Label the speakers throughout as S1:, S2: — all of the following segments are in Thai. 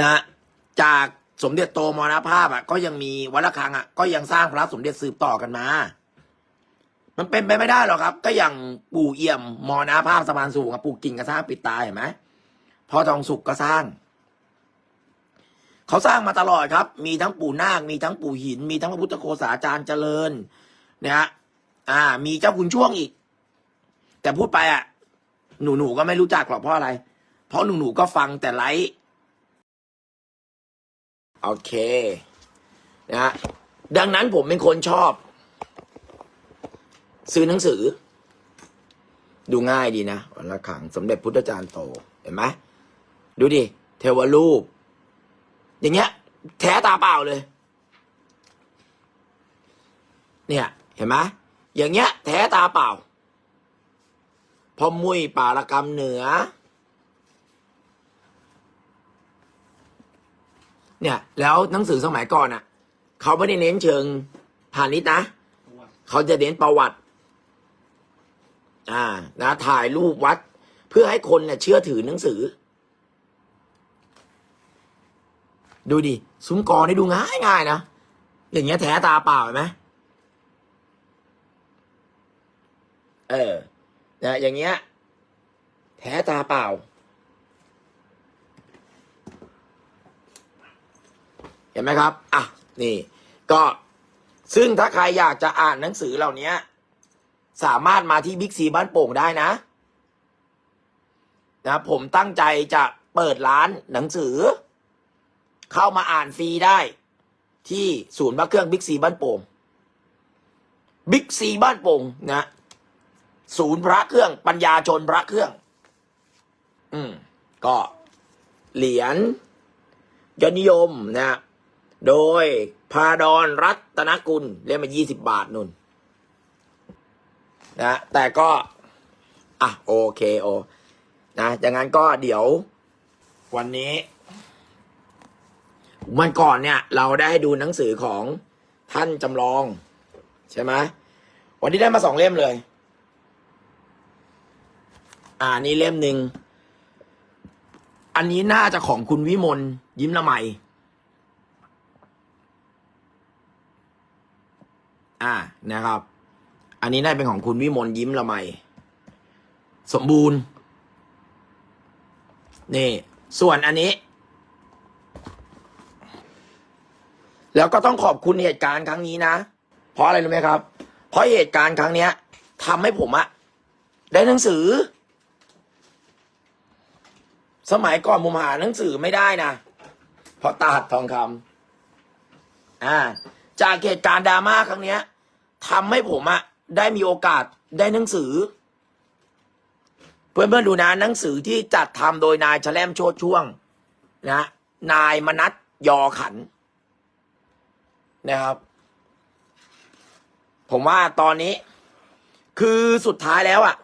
S1: นะจากสมเด็จโตมรณภาพอะ ก็ยังมีวัดระฆังอะก็ยังสร้างพระสมเด็จสืบต่อกันมา มันเป็นไปไม่ได้หรอกครับ ก็อย่างปู่เอี่ยมมรณภาพสะพานสูงกับปู่กิ่งก็สร้างปิดตายเห็นไหมพ่อทองสุกก็สร้าง เขาสร้างมาตลอดครับ มีทั้งปู่นาค มีทั้งปู่หิน มีทั้งพระพุทธโฆษาจารย์เจริญนะฮะอ่า มีเจ้าคุณช่วงอีก แต่พูดไปอะ หนูหนูก็ไม่รู้จักหรอกเพราะอะไร เพราะหนูหนูก็ฟังแต่ไลฟ์ โอเคนะฮะดังนั้นผมเป็นคนชอบ ซื้อหนังสือ ดูง่ายดีนะวันละขังสมเด็จพุทธจารย์โตเห็นไหมดูดิ เทวรูป อย่างเงี้ย แท้ตาเปล่าเลย เนี่ย เห็นไหมอย่างเงี้ย แท้ตาเปล่าพอมุ้ยป่าละกรรมเหนือ เนี่ย แล้วหนังสือสมัยก่อนอะเขาไม่ได้เน้นเชิงพาณิชย์นะเขาจะเน้นประวัติ อ่านะถ่ายรูปวัด เพื่อให้คนเนี่ยเชื่อถือหนังสือ ดูดิซุ้มกอนี่ดูง่ายง่ายๆนะอย่างเงี้ยแท้ตาเปล่าเห็นไหมเออนะอย่างเงี้ยแท้ตาเปล่า ห็นไหมครับ อะ นี่ ก็ซึ่งถ้าใครอยากจะอ่านหนังสือเหล่านี้สามารถมาที่บิ๊กซีบ้านโป่งได้นะ นะผมตั้งใจจะเปิดร้านหนังสือ เข้ามาอ่านฟรีได้ ที่ศูนย์พระเครื่องบิ๊กซีบ้านโป่งบิ๊กซีบ้านโป่งนะศูนย์พระเครื่อง ปัญญาชนพระเครื่อง อืม ก็เหรียญยอดนิยมนะ โดยพาดอนรัตนกุลเรียกมายี่สิบบาทนุ่นนะ แต่ก็ อะ โอเคโอ นะอย่างนั้นก็เดี๋ยว วันนี้ วันก่อนเนี่ย เราได้ดูหนังสือของท่านจำลอง ใช่ไหมวันนี้ได้มาสองเล่มเลย อ่านี่เล่มหนึ่ง อันนี้น่าจะของคุณวิมลยิ้มละไม อ่านะครับ อันนี้น่าเป็นของคุณวิมลยิ้มละไม สมบูรณ์ นี่ ส่วนอันนี้ แล้วก็ต้องขอบคุณเหตุการณ์ครั้งนี้นะ เพราะอะไรรู้ไหมครับ เพราะเหตุการณ์ครั้งเนี้ยทำให้ผมอะได้หนังสือ สมัยก่อนผมหาหนังสือไม่ได้นะเพราะตาหัดทองคำอ่า จากเหตุการณ์ดราม่าครั้งเนี้ยทำให้ผมอะได้มีโอกาสได้หนังสือ เพื่อนๆดูนะหนังสือที่จัดทำโดยนายแฉลมโชดช่วงนะนายมนัทยอขันนะครับ ผมว่าตอนนี้ คือสุดท้ายแล้วอะ่ะ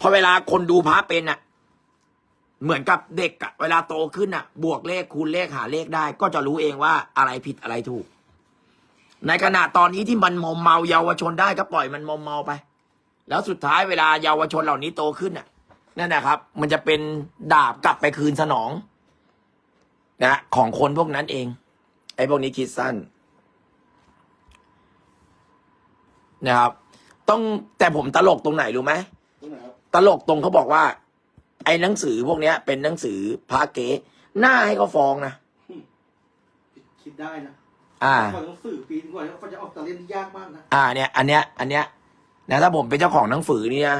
S1: พอเวลาคนดูพระเป็นอะเหมือนกับเด็กอะเวลาโตขึ้นอะบวกเลขคูณเลขหาเลขได้ ก็จะรู้เองว่าอะไรผิดอะไรถูก ในขณะตอนนี้ที่มันมอมเมาเยาวชนได้ก็ปล่อยมันมอมเมาไป แล้วสุดท้ายเวลาเยาวชนเหล่านี้โตขึ้นอะนั่นนะครับ มันจะเป็นดาบกลับไปคืนสนองนะของคนพวกนั้นเอง ไอ้พวกนี้คิดสั้นนะครับ ต้องแต่ผมตลกตรงไหนรู้ไหม
S2: ตรงไหนครับ
S1: ตลกตรงเขาบอกว่า ไอ้หนังสือพวกเนี้ย เป็นหนังสือพระเก๋หน้าให้เขาฟ้องนะ
S2: คิดได้นะ
S1: อ่า
S2: ก่อนต้องสื่อปีนกว่าเขาจะออกตะเล่นยากมากนะ
S1: อ่าเนี่ย อันเนี้ย อันเนี้ยนะถ้าผมเป็นเจ้าของหนังสือนี่นะ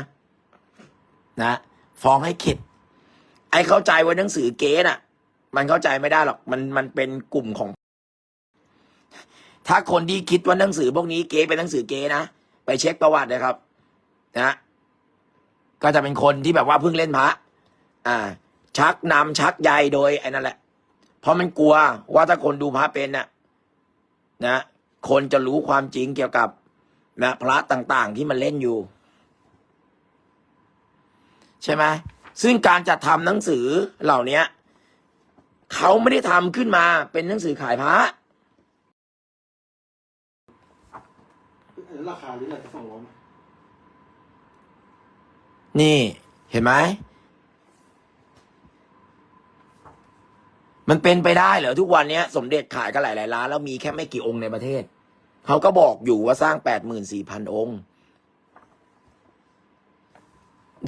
S1: นะฟ้องให้เข็ด ไอ้เข้าใจว่าหนังสือเก๊น่ะ มันเข้าใจไม่ได้หรอก มันมันเป็นกลุ่มของ ถ้าคนที่คิดว่าหนังสือพวกนี้เก๊เป็นหนังสือเก๊นะไปเช็คประวัติเลยครับ นะก็จะเป็นคนที่แบบว่าเพิ่งเล่นพระอ่า ชักนำชักใยโดยไอ้นั่นแหละ เพราะมันกลัวว่าถ้าคนดูพระเป็นน่ะ นะคนจะรู้ความจริงเกี่ยวกับนะพระต่างๆที่มันเล่นอยู่ ใช่ไหมซึ่งการจัดทำหนังสือเหล่าเนี้ยเขาไม่ได้ทำขึ้นมาเป็นหนังสือขายพระ
S2: ราคาหรืออะไรจะสองร้อยไหม
S1: นี่ เห็นไหม มันเป็นไปได้เหรอทุกวันเนี้ย สมเด็จขายกันหลายๆล้านแล้วมีแค่ไม่กี่องค์ในประเทศ เขาก็บอกอยู่ว่าสร้างแปดหมื่นสี่พันองค์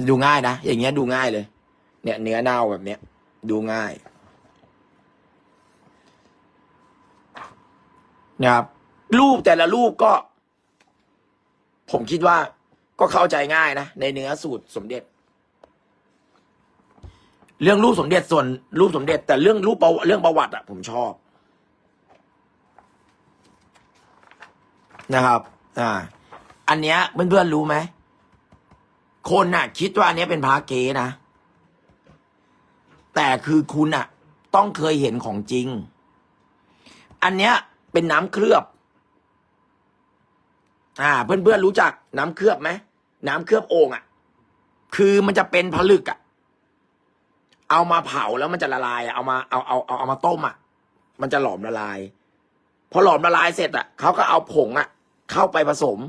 S1: ดูง่ายนะ อย่างเงี้ยดูง่ายเลย เนี่ยเนื้อเน่าแบบเนี้ย ดูง่ายนะครับรูปแต่ละรูปก็ ผมคิดว่าก็เข้าใจง่ายนะ ในเนื้อสูตรสมเด็จ เรื่องรูปสมเด็จส่วนรูปสมเด็จ แต่เรื่องรูปประเรื่องประวัติอะผมชอบ นะครับ อ่า อันเนี้ยเพื่อนๆรู้ไหมคนน่ะ คิดว่าอันเนี้ยเป็นพระเก๊นะ แต่คือคุณน่ะ ต้องเคยเห็นของจริง อันเนี้ย เป็นน้ำเคลือบ อ่า เพื่อนๆรู้จักน้ำเคลือบไหมน้ำเคลือบโอ่งอะ คือมันจะเป็นผลึกอะ เอามาเผาแล้วมันจะละลายเอามาเอาเอาเอาเอามาต้มอะ มันจะหลอมละลาย พอหลอมละลายเสร็จอะเขาก็เอาผงอะ เข้าไปผสม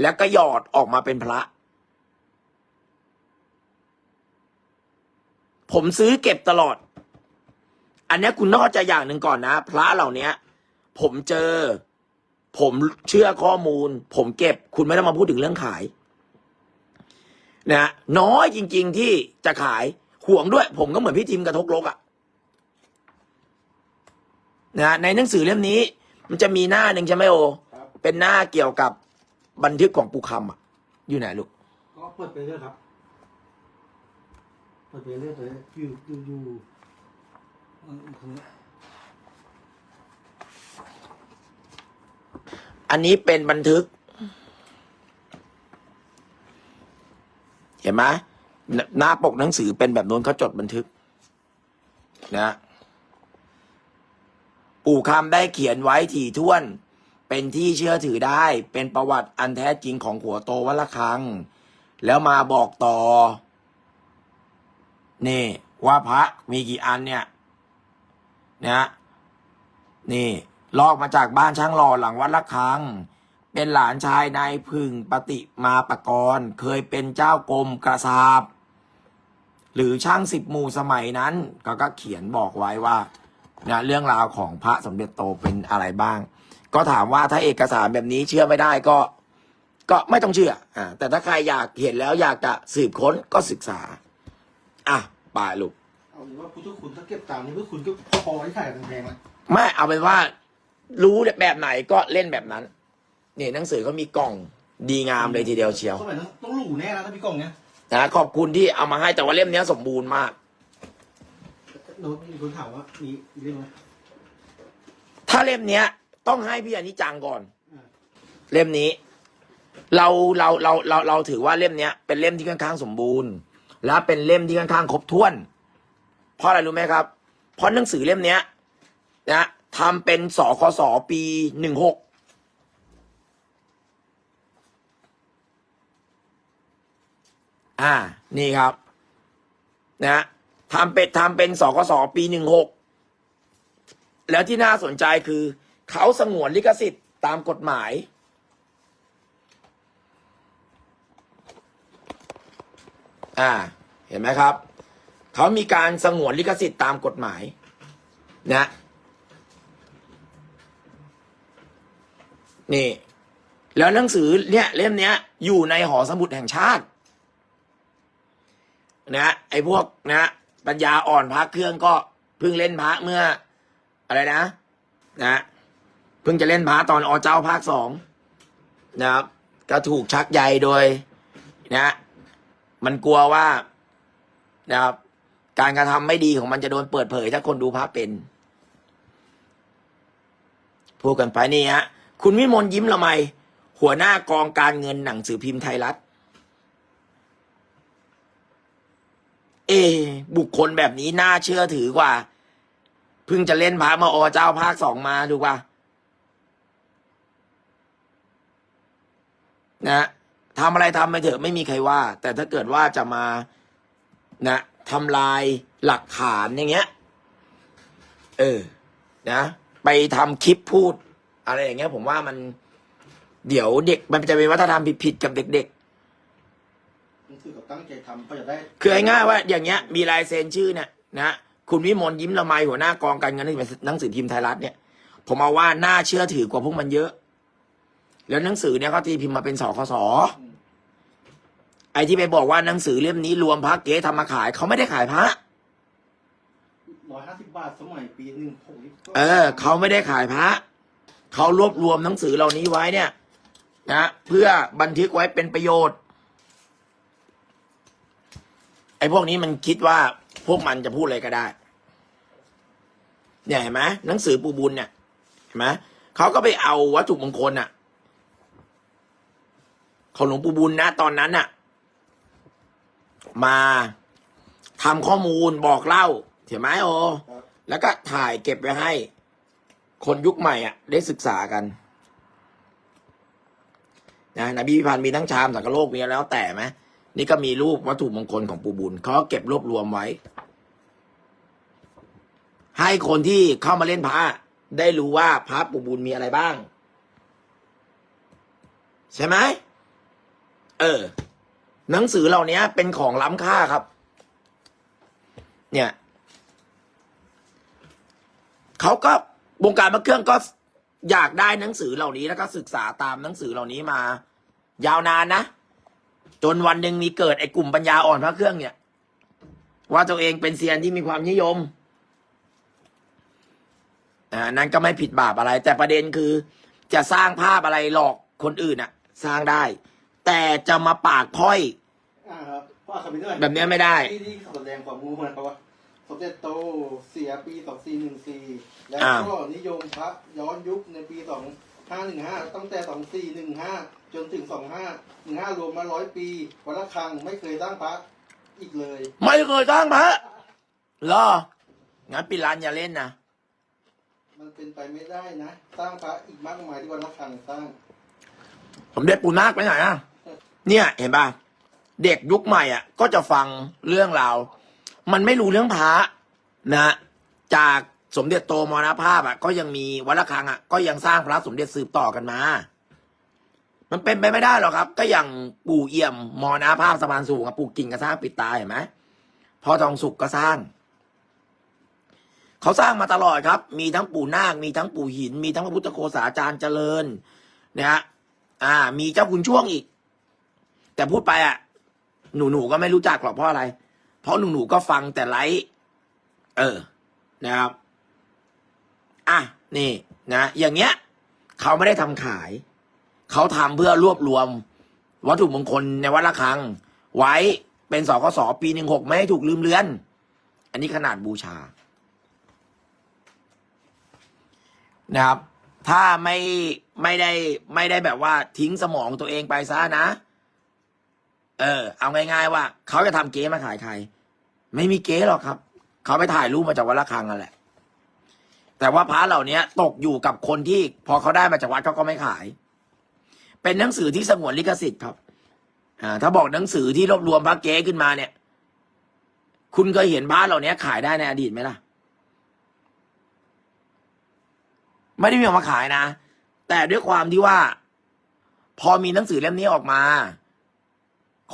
S1: แล้วก็หยอดออกมาเป็นพระ ผมซื้อเก็บตลอด อันนี้คุณนอกจากอย่างหนึ่งก่อนนะ พระเหล่าเนี้ยผมเจอ ผมเชื่อข้อมูล ผมเก็บคุณไม่ต้องมาพูดถึงเรื่องขาย นะน้อยจริง ๆที่จะขาย ห่วงด้วย ผมก็เหมือนพี่ทิมกระทกลกอะนะในหนังสือเล่มนี้ มันจะมีหน้าหนึ่งใช่ไหมโอ
S2: ครับ
S1: เป็นหน้าเกี่ยวกับบันทึกของปูคำอะอยู่ไหนลูก
S2: ก็เปิดไปเรื่อยครับเปิดไปเรื่อยเลยอยู่อยู่อยู่เอ่อตรงนี้
S1: อันนี้เป็นบันทึก เห็นไหม หน้าปกหนังสือเป็นแบบโน้นเขาจดบันทึก นะ ปู่คำได้เขียนไว้ถี่ถ้วน เป็นที่เชื่อถือได้ เป็นประวัติอันแท้จริงของหัวโตวัละคัง แล้วมาบอกต่อ นี่ ว่าพระมีกี่อันเนี่ย นะนี่ลอกมาจากบ้านช่างหล่อหลังวัดละคัง เป็นหลานชายนายพึ่งปฏิมาปกรณ์ เคยเป็นเจ้ากรมกระสาบ หรือช่างสิบหมู่สมัยนั้นเขาก็เขียนบอกไว้ว่านะเรื่องราวของพระสมเด็จโตเป็นอะไรบ้าง ก็ถามว่าถ้าเอกสารแบบนี้เชื่อไม่ได้ก็ ก็ไม่ต้องเชื่ออ่าแต่ถ้าใครอยากเห็นแล้วอยากจะสืบค้นก็ศึกษา อะไปลูก
S2: เอาเป็นว่าพุทธคุณถ้าเก็บตามนี้เพื่อคุณก็พอที่ถ่ายแพงๆนะ
S1: ไม่เอาเป็นว่า รู้แบบไหนก็เล่นแบบนั้นนี่หนังสือเขามีกล่องดีงามเลยทีเดียวเชียว
S2: สมัยนั้นต้องหลูแน่นะถ้ามีกล่องเนี้ย
S1: นะขอบคุณที่เอามาให้แต่ว่าเล่มเนี้ยสมบูรณ์มาก
S2: โน้ตมีคนถามว่ามีมีเรื่องไหม
S1: ถ้าเล่มเนี้ย ต้องให้พี่อนิจังก่อน
S2: อ่า
S1: เล่มนี้ เราเราเราเราเราถือว่าเล่มเนี้ยเป็นเล่มที่ค่อนข้างสมบูรณ์ และเป็นเล่มที่ค่อนข้างครบถ้วน เพราะอะไรรู้ไหมครับ เพราะหนังสือเล่มเนี้ยนะทำเป็นสคสปีหนึ่งหก อ่า นี่ครับ นะทำเป็นทำเป็นสกสปีหนึ่งหกแล้วที่น่าสนใจคือ เขาสงวนลิขสิทธิ์ตามกฎหมาย อ่า เห็นไหมครับ เขามีการสงวนลิขสิทธิ์ตามกฎหมาย นะ นี่ แล้วหนังสือเนี่ยเล่มเนี้ย อยู่ในหอสมุดแห่งชาติ นะไอ้พวกนะปัญญาอ่อนพระเครื่องก็เพิ่งเล่นพระเมื่อ อะไรนะ นะเพิ่งจะเล่นพระตอนอเจ้าภาคสองนะครับ ก็ถูกชักใยโดย นะ มันกลัวว่านะครับ การกระทำไม่ดีของมันจะโดนเปิดเผย ถ้าคนดูพระเป็นพูดกันไปนี่ฮะคุณวิมลยิ้มละไม หัวหน้ากองการเงินหนังสือพิมพ์ไทยรัฐ เอ บุคคลแบบนี้น่าเชื่อถือกว่า เพิ่งจะเล่นพระมาอเจ้าภาคสองมาถูกป่ะนะทำอะไรทำไปเถอะไม่มีใครว่า แต่ถ้าเกิดว่าจะมา นะทำลายหลักฐานอย่างเงี้ย เออ นะ ไปทำคลิปพูด อะไรอย่างเงี้ย ผมว่ามัน เดี๋ยวเด็กมันจะเป็นวัฒนธรรมผิดๆกับเด็ก ๆ
S2: หนังสือกับตั้งใจทำเขาจะได้
S1: คือง่ายๆว่าอย่างเงี้ยมีลายเซ็นชื่อเนี่ยนะคุณวิมลยิ้มละไมหัวหน้ากองการเงินหนังสือพิมพ์ไทยรัฐเนี่ย ผมเอาว่าน่าเชื่อถือกว่าพวกมันเยอะ แล้วหนังสือเนี่ยเขาตีพิมพ์มาเป็นสคสไอ้ที่ไปบอกว่าหนังสือเล่มนี้รวมพระเก๊ทำมาขายเขาไม่ได้ขายพระ
S2: ร้อยห้าสิบบาทสมัยปีหนึ่งหกสิบ
S1: เออเขาไม่ได้ขายพระเขารวบรวมหนังสือเหล่านี้ไว้เนี่ย นะเพื่อบันทึกไว้เป็นประโยชน์ ไอ้พวกนี้มันคิดว่าพวกมันจะพูดอะไรก็ได้ เนี่ยเห็นไหมหนังสือปูบุญเนี่ยเห็นไหมเขาก็ไปเอาวัตถุมงคลน่ะของหลวงปู่บุญนะตอนนั้นน่ะ มาทำข้อมูลบอกเล่าเห็นไหมโอแล้วก็ถ่ายเก็บไว้ให้ คนยุคใหม่อะ ได้ศึกษากันนะนบีพิพันธ์มีทั้งชามสังกโลกมีแล้วแต่ไหม นี่ก็มีรูปวัตถุมงคลของปู่บุญเขาเก็บรวบรวมไว้ ให้คนที่เข้ามาเล่นพระได้รู้ว่าพระปู่บุญมีอะไรบ้าง ใช่ไหมเออ หนังสือเหล่านี้เป็นของล้ำค่าครับ เนี่ยเขาก็วงการพระเครื่องก็อยากได้หนังสือเหล่านี้แล้วก็ศึกษาตามหนังสือเหล่านี้มา ยาวนานนะ จนวันหนึ่งมีเกิดไอ้กลุ่มปัญญาอ่อนพระเครื่องเนี่ย ว่าตัวเองเป็นเซียนที่มีความนิยมอ่านั้นก็ไม่ผิดบาปอะไร แต่ประเด็นคือจะสร้างภาพอะไรหลอกคนอื่นอะสร้างได้ แต่จะมาปากพ้อย
S2: อ่าครับเพราะอาคาบินด้วย
S1: แบบเนี้ยไม่ได้
S2: ที่ที่เขาแสดงความรู้มันเพราะว่าสมเด็จโตเสียปีสองสี่หนึ่งสี่แล้ว
S1: อ้าว
S2: ก็นิยมพระย้อนยุคในปีสองห้าหนึ่งห้าตั้งแต่สองสี่หนึ่งห้า จนถึงสองห้าหนึ่งห้ารวมมาร้อยปีวัดละคังไม่เคยสร้างพระอีกเลย
S1: ไม่เคยสร้างพระเหรอ งั้นปิดร้านอย่าเล่นนะ
S2: มันเป็นไปไม่ได้นะ สร้างพระอีกมากมายที่วัดละคังสร้าง
S1: ผมเด็กปูนาคไปไหนอะ เนี่ย เห็นป่ะ เด็กยุคใหม่อะ ก็จะฟังเรื่องราว มันไม่รู้เรื่องพระนะ จากสมเด็จโตมรณภาพอะ ก็ยังมีวัดระฆังอะ ก็ยังสร้างพระสมเด็จสืบต่อกันมา มันเป็นไปไม่ได้หรอกครับ ก็อย่างปู่เอี่ยมมรณภาพสะพานสูงอะปู่กิ่งก็สร้างปิดตาเห็นไหมพ่อทองสุกก็สร้าง เขาสร้างมาตลอดครับ มีทั้งปู่นาค มีทั้งปู่หิน มีทั้งพระพุทธโฆษาจารย์เจริญนะฮะอ่า มีเจ้าคุณช่วงอีก แต่พูดไปอะ หนูหนูก็ไม่รู้จักหรอกเพราะอะไร เพราะหนูหนูก็ฟังแต่ไลฟ์เออ นะครับ อะ นี่ นะ อย่างเงี้ย เขาไม่ได้ทำขาย เขาทำเพื่อรวบรวม วัตถุมงคลในวัดระฆัง ไว้เป็นสกสปีหนึ่งหกไม่ให้ถูกลืมเลือน อันนี้ขนาดบูชา นะครับ ถ้าไม่ไม่ได้ไม่ได้แบบว่าทิ้งสมองตัวเองไปซะนะ เออ เอาง่ายๆว่า เขาจะทำเก๊มาขายใคร ไม่มีเก๊หรอกครับ เขาไปถ่ายรูปมาจากวัดระฆังนั่นแหละแต่ว่าพระเหล่านี้ตกอยู่กับคนที่พอเขาได้มาจากวัดเขาก็ไม่ขาย เป็นหนังสือที่สงวนลิขสิทธิ์ครับอ่าถ้าบอกหนังสือที่รวบรวมพระเก๊ขึ้นมาเนี่ย คุณเคยเห็นพระเหล่านี้ขายได้ในอดีตไหมล่ะ ไม่ได้มีออกมาขายนะ แต่ด้วยความที่ว่า พอมีหนังสือเล่มนี้ออกมา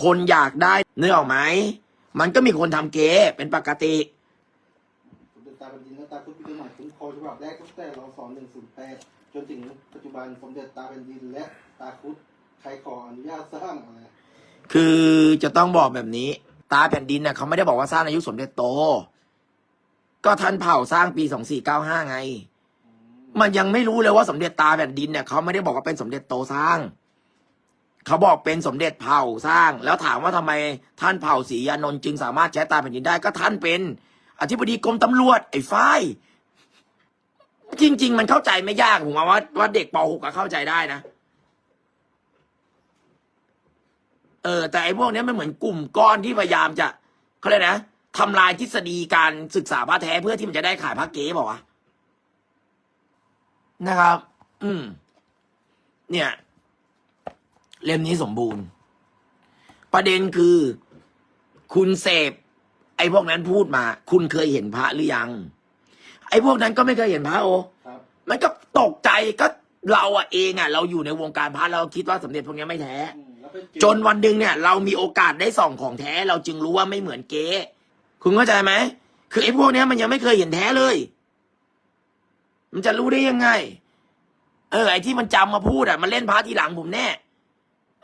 S1: คนอยากได้เนื้อออกไหมมันก็มีคนทำเก๊เป็นปกติ
S2: สมเด็จตาแผ่นดินและตาคุดพิจารณาคุ้มครองฉบับแรกตั้งแต่เราสอนหนึ่งศูนย์แปดจนถึงปัจจุบันสมเด็จตาแผ่นดินและ ตาคุดใครขออนุญาตสร้างอะไร
S1: คือจะต้องบอกแบบนี้ ตาแผ่นดินน่ะเขาไม่ได้บอกว่าสร้างในยุสมเด็จโต ก็ท่านเผ่าสร้างปีสองสี่เก้าห้าไง มันยังไม่รู้เลยว่าสมเด็จตาแผ่นดินเนี่ยเขาไม่ได้บอกว่าเป็นสมเด็จโตสร้างเขาบอกเป็นสมเด็จเผ่าสร้าง แล้วถามว่าทำไมท่านเผ่าศรีอานนท์จึงสามารถใช้ตาแผ่นดินได้ก็ท่านเป็น อธิบดีกรมตำรวจไอ้ฝ้ายจริง ๆ มันเข้าใจไม่ยากผมว่าว่าเด็กป .6 ก็เข้าใจได้นะ เออแต่ไอ้พวกเนี้ยมันเหมือนกลุ่มก้อนที่พยายามจะเขาเรียกนะทำลายทฤษฎีการศึกษาพระแท้เพื่อที่มันจะได้ขายพระเก๊บอกว่าวะนะครับ อืม เนี่ย เล่มนี้สมบูรณ์ ประเด็นคือ คุณเสพ ไอ้พวกนั้นพูดมา คุณเคยเห็นพระหรือยัง ไอ้พวกนั้นก็ไม่เคยเห็นพระโอ
S2: ครับ
S1: มันก็ตกใจก็เราอะเองอะเราอยู่ในวงการพระเราคิดว่าสมเด็จพวกนี้ไม่แท้
S2: อืมแล้วไปเอ
S1: จนวันหนึ่งเนี่ย เรามีโอกาสได้ส่องของแท้เราจึงรู้ว่าไม่เหมือนเก๊คุณเข้าใจไหมคือไอ้พวกเนี้ยมันยังไม่เคยเห็นแท้เลย มันจะรู้ได้ยังไง เออ ไอ้ที่มันจำมาพูดอะมันเล่นพาร์ททีหลังผมแน่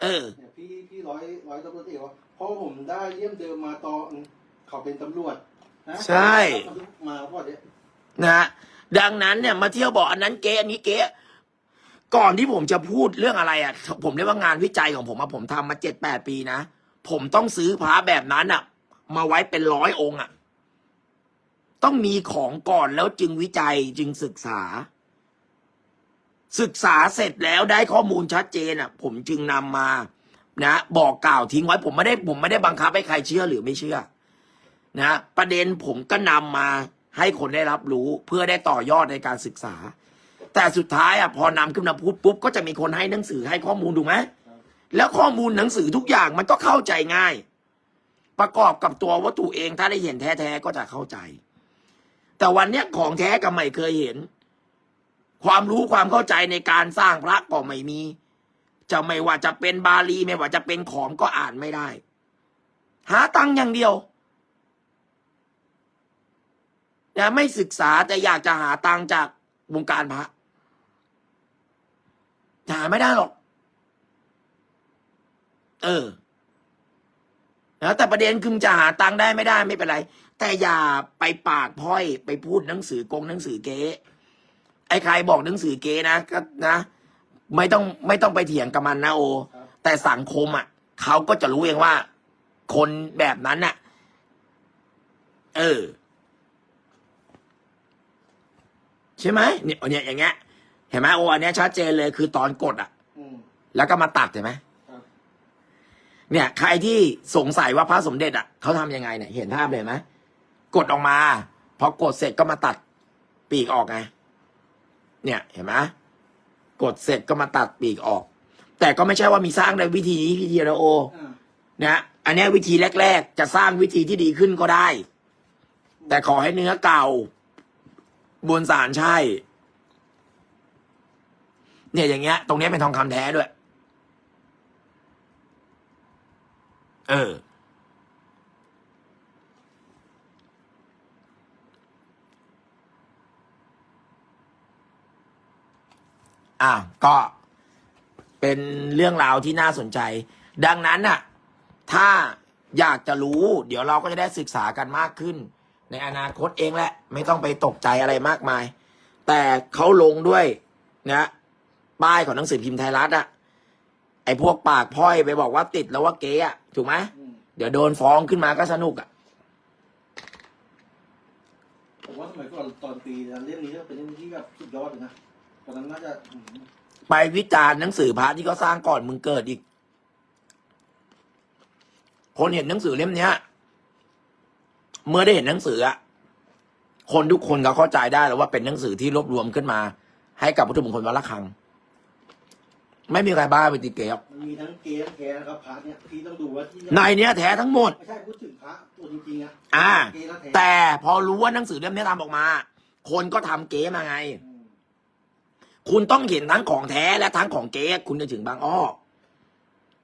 S1: เออ
S2: เนี่ยพี่พี่ร้อยร้อยตำรวจเอกว่าเพราะผมได้เยี่ยมเดิมมาตอนเขาเป็นตำรวจนะ
S1: ใช่
S2: มาเพราะเนี่ย
S1: นะฮะดังนั้นเนี่ยมาเที่ยวบอกอันนั้นเก๊อันนี้เก๊ ก่อนที่ผมจะพูดเรื่องอะไรอะ ผมเรียกว่างานวิจัยของผมอะผมทำมาเจ็ดแปดปีนะ ผมต้องซื้อพระแบบนั้นอะ มาไว้เป็นร้อยองค์อะ ต้องมีของก่อนแล้วจึงวิจัยจึงศึกษา ศึกษาเสร็จแล้วได้ข้อมูลชัดเจนอะ ผมจึงนำมานะบอกกล่าวทิ้งไว้ ผมไม่ได้ผมไม่ได้บังคับให้ใครเชื่อหรือไม่เชื่อ นะประเด็นผมก็นำมาให้คนได้รับรู้เพื่อได้ต่อยอดในการศึกษา แต่สุดท้ายอะพอนำขึ้นมาพูดปุ๊บก็จะมีคนให้หนังสือให้ข้อมูลถูกไหมแล้วข้อมูลหนังสือทุกอย่างมันก็เข้าใจง่าย ประกอบกับตัววัตถุเองถ้าได้เห็นแท้ๆก็จะเข้าใจ แต่วันเนี้ยของแท้ก็ไม่เคยเห็น ความรู้ความเข้าใจในการสร้างพระก็ไม่มี จะไม่ว่าจะเป็นบาลีไม่ว่าจะเป็นขอมก็อ่านไม่ได้ หาตังค์อย่างเดียวนะไม่ศึกษาแต่อยากจะหาตังค์จากวงการพระ หาไม่ได้หรอก เออนะแต่ประเด็นคือจะหาตังค์ได้ไม่ได้ไม่เป็นไร แต่อย่าไปปากพร่อยไปพูดหนังสือกงหนังสือเก๊ไอ้ใครบอกหนังสือเก๊นะก็นะ ไม่ต้องไม่ต้องไปเถียงกับมันนะโอ แต่สังคมอะเขาก็จะรู้เองว่า คนแบบนั้นน่ะ เออ ใช่ไหมเนี่ยอย่างเงี้ย เห็นไหมโอ้อันเนี้ยชัดเจนเลยคือตอนกดอะ
S2: อืม
S1: แล้วก็มาตัดเห็นไหม
S2: ครับ
S1: เนี่ย ใครที่สงสัยว่าพระสมเด็จอะเขาทำยังไงเนี่ย เห็นภาพเลยไหมกดออกมา พอกดเสร็จก็มาตัดปีกออกไง เนี่ย เห็นไหมกดเสร็จก็มาตัดปีกออก แต่ก็ไม่ใช่ว่ามีสร้างในวิธีนี้วิธีเดียวโอ
S2: อ่า
S1: นะอันเนี้ยวิธีแรก ๆ จะสร้างวิธีที่ดีขึ้นก็ได้ แต่ขอให้เนื้อเก่าบนสารใช่ เนี่ยอย่างเงี้ย ตรงนี้เป็นทองคำแท้ด้วย เออ อะก็เป็นเรื่องราวที่น่าสนใจ ดังนั้นน่ะ ถ้าอยากจะรู้ เดี๋ยวเราก็จะได้ศึกษากันมากขึ้น ในอนาคตเองแหละ ไม่ต้องไปตกใจอะไรมากมาย แต่เขาลงด้วยนะ ป้ายของหนังสือพิมพ์ไทยรัฐอะไอ้พวกปากพร่อยไปบอกว่าติดแล้วว่าเก๊อะถูกไหม
S2: อืม
S1: เดี๋ยวโดนฟ้องขึ้นมาก็สนุกอะ
S2: ผมว่าสมัยก่อนตอนปีนั้นเรื่องนี้ก็เป็นเรื่องที่แบบสุดยอดเลยนะตอนนั้นน่าจะอืม
S1: ไปวิจารณ์หนังสือพระที่เขาสร้างก่อนมึงเกิดอีก คนเห็นหนังสือเล่มเนี้ย เมื่อได้เห็นหนังสืออะคนทุกคนเขาเข้าใจได้แล้วว่าเป็นหนังสือที่รวบรวมขึ้นมา ให้กับพุทธมงคลวัดละคัง ไม่มีใครบ้าไปติเกยหรอก
S2: มันมีทั้งเกมแท้นะครับพระเนี่ยพี่ต้องดูว่าที่
S1: ในเนี้ยแท้ทั้งหมด
S2: ไม่ใช่พูดถึงพระตัวจริงๆอะ
S1: อ่า
S2: เกแล้วแท้
S1: แต่พอรู้ว่าหนังสือเล่มนี้ทำออกมา คนก็ทำเก๊มาไง
S2: อืม
S1: คุณต้องเห็นทั้งของแท้และทั้งของเก๊คุณจะถึงบางอ้อ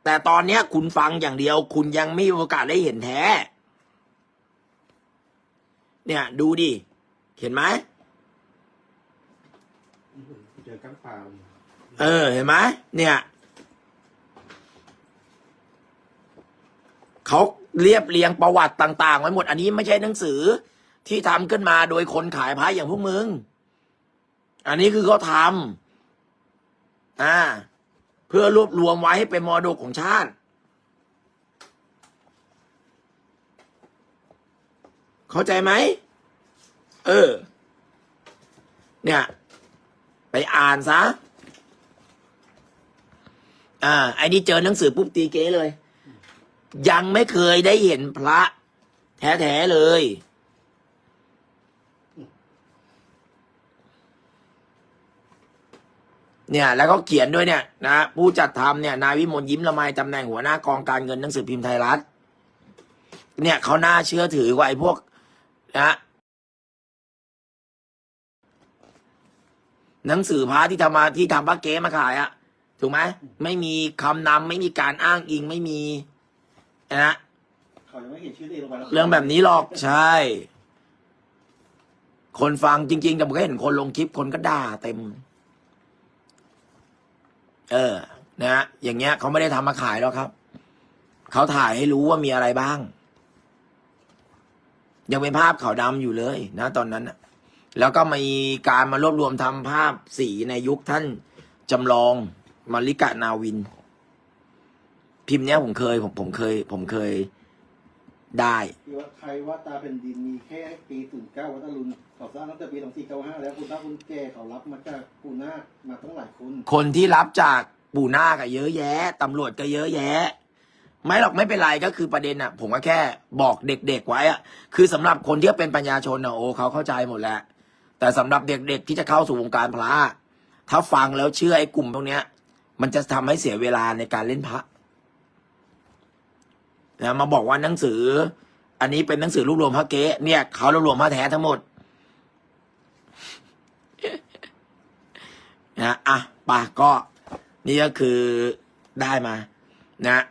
S1: แต่ตอนเนี้ยคุณฟังอย่างเดียว คุณยังไม่มีโอกาสได้เห็นแท้ เนี่ย ดูดิ เห็นไหม
S2: เจอกั้งเปล่า
S1: เเออ เห็นไหมเนี่ยเขาเรียบเรียงประวัติต่างๆไว้หมด อันนี้ไม่ใช่หนังสือที่ทำขึ้นมาโดยคนขายพระอย่างพวกมึง อันนี้คือเขาทำอ่าเพื่อรวบรวมไว้ให้เป็นมรดกของชาติ เข้าใจไหม เออ เนี่ย ไปอ่านซะ อ่าไอ้นี่เจอหนังสือปุ๊บตีเก้เลย ยังไม่เคยได้เห็นพระ แท้ๆเลย เนี่ย แล้วก็เขียนด้วยเนี่ย นะผู้จัดทำเนี่ยนายวิมลยิ้มละไมตำแหน่งหัวหน้ากองการเงินหนังสือพิมพ์ไทยรัฐ เนี่ยเขาน่าเชื่อถือกว่าไอ้พวก นะหนังสือพระที่ทำมาที่ทำพระเก๊มาขายอะ ถูกไหมไม่มีคำนำไม่มีการอ้างอิงไม่มีนะ
S2: เขายังไม่เห็นชื่อตัวเองลงไปแล้ว
S1: เรื่องแบบนี้หรอกใช่ คนฟังจริงๆแต่ผมก็เห็นคนลงคลิปคนก็ด่าเต็ม เออ นะฮะอย่างเงี้ยเขาไม่ได้ทำมาขายหรอกครับ เขาถ่ายให้รู้ว่ามีอะไรบ้าง ยังเป็นภาพขาวดำอยู่เลย นะ ตอนนั้นนะแล้วก็มีการมารวบรวมทำภาพสีในยุคท่านจำลอง มาริกะนาวิน พิมพ์เนี้ยผมเคย ผมผมเคย ผมเคยได้
S2: ที่ว่าใครว่าตาเป็นดินมีแค่ปีศูนย์เก้าวัดอรุณเขาสร้างตั้งแต่ปีสองสี่เก้าห้าแล้วคุณตาคุณแก่เขารับมาจากปูนาคมาตั้งหลายคน
S1: คนที่รับจากปู่นาคอะเยอะแยะตำรวจก็เยอะแยะ ไม่หรอกไม่เป็นไรก็คือประเด็นอะผมก็แค่บอกเด็กๆไว้อะคือสำหรับคนที่เป็นปัญญาชนอะโอ้เขาเข้าใจหมดแล้วแต่สำหรับเด็กๆที่จะเข้าสู่วงการพระถ้าฟังแล้วเชื่อไอ้กลุ่มพวกเนี้ย มันจะทำให้เสียเวลาในการเล่นพระนะมาบอกว่าหนังสือ อันนี้เป็นหนังสือรวบรวมพระเก๊เนี่ยเขารวบรวมพระแท้ทั้งหมดนะอะป่ะก็นี่ก็คือได้มา นะ